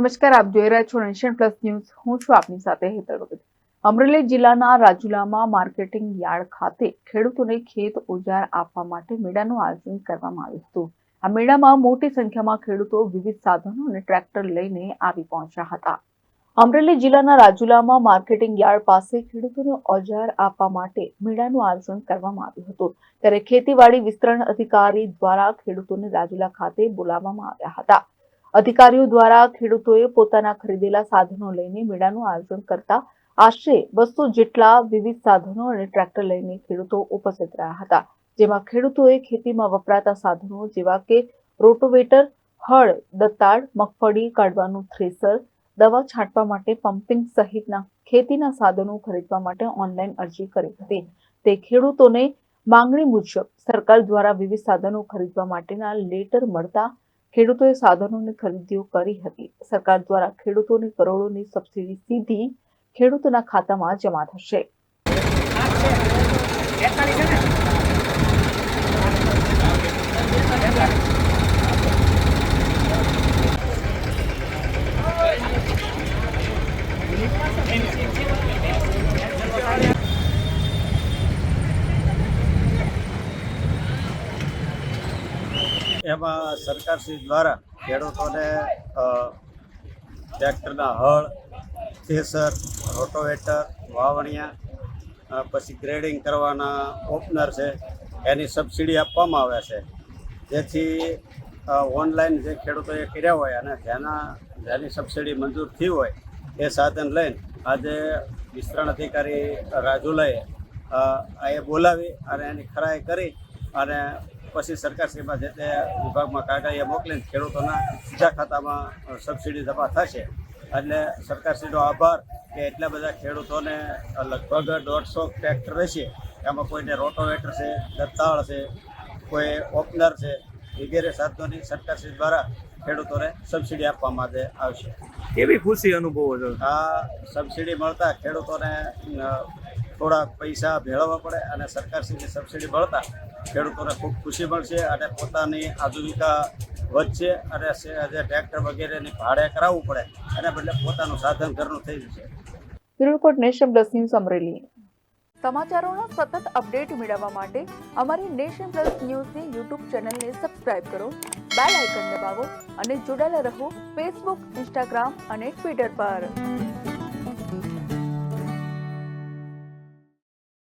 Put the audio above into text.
નમસ્કાર, આપ જોઈ રહ્યા છો નેશન પ્લસ ન્યૂઝ હું છું આપની સાથે હેતલ વગર અમરેલી જિલ્લાના રાજુલામાં માર્કેટિંગ યાર્ડ ખાતે ખેડૂતોને ખેત ઓજાર આપવા માટે મેળાનું આયોજન કરવામાં આવ્યું હતું. આ મેળામાં મોટી સંખ્યામાં ખેડૂતો વિવિધ સાધનો અને ટ્રેક્ટર લઈને આવી પહોંચ્યા હતા. અમરેલી જિલ્લાના રાજુલામાં માર્કેટિંગ યાર્ડ પાસે ખેડૂતોને ઓજાર આપવા માટે મેળાનું આયોજન કરવામાં આવ્યું હતું. ત્યારે ખેતીવાડી વિસ્તરણ અધિકારી દ્વારા ખેડૂતોને રાજુલા ખાતે બોલાવવામાં આવ્યા હતા. અધિકારીઓ દ્વારા ખેડૂતોએ પોતાના ખરીદેલા સાધનો લઈને મેળાનું આયોજન કરતા આશરે બસો જેટલા વિવિધ સાધનો અને ટ્રેક્ટર લઈને ખેડૂતો ઉપસ્થિત રહ્યા હતા. જેમાં ખેડૂતોએ ખેતીમાં વપરાતા સાધનો જેવા કે રોટોવેટર, હળ દતાળ મગફળી કાઢવાનું થ્રેસર, દવા છાંટવા માટે પમ્પિંગ સહિતના ખેતીના સાધનો ખરીદવા માટે ઓનલાઈન અરજી કરી હતી. તે ખેડૂતોને માંગણી મુજબ સરકાર દ્વારા વિવિધ સાધનો ખરીદવા માટેના લેટર મળતા ખેડૂતોએ સાધનોની ખરીદીઓ કરી હતી. સરકાર દ્વારા ખેડૂતોને કરોડોની સબસિડી સીધી ખેડૂતોના ખાતામાં જમા થશે. એમાં સરકારશ્રી દ્વારા ખેડૂતોને ટ્રેક્ટરના હળ, થેસર, રોટોવેટર, વાવણિયા પછી ગ્રેડિંગ કરવાના ઓપનર છે, એની સબસિડી આપવામાં આવે છે. જેથી ઓનલાઈન જે ખેડૂતોએ કર્યા હોય અને જેના, જેની સબસિડી મંજૂર થઈ હોય, એ સાધન લઈને આજે વિસ્તરણ અધિકારી રાજુલાએ એ બોલાવી અને એની ખરાઈ કરી અને પછી સરકારશ્રીમાં જે તે વિભાગમાં કાગળિયા મોકલીને ખેડૂતોના સીધા ખાતામાં સબસિડી જમા થશે. એટલે સરકારશ્રીનો આભાર કે એટલા બધા ખેડૂતોને લગભગ દોઢસો ટ્રેક્ટર રહેશે. એમાં કોઈને રોટોવેટર છે દત્તાળ છે કોઈ ઓપનર છે વગેરે સાધનોની સરકારશ્રી દ્વારા ખેડૂતોને સબસિડી આપવામાં માટે આવશે. કેવી ખુશી અનુભવો છો? આ સબસિડી મળતા ખેડૂતોને થોડા પૈસા ભેળવવા પડે અને સરકારશ્રીની સબસિડી મળતા ખેડૂતોને ખૂબ ખુશી મળશે અને પોતાની આજીવિકા વધશે અને જે ટ્રેક્ટર વગેરેની ભાડે કરાવવું પડે એના બદલે પોતાનું સાધન ઘરનું થઈ જશે. Report Nation Plus News Amreli. સમાચારોના સતત અપડેટ મેળવવા માટે અમારી નેશન પ્લસ ન્યૂઝની યુટ્યુબ ચેનલને સબસ્ક્રાઇબ કરો, બેલ આઇકન દબાવો અને જોડાયેલા રહો ફેસબુક ઇન્સ્ટાગ્રામ અને ટ્વિટર પર.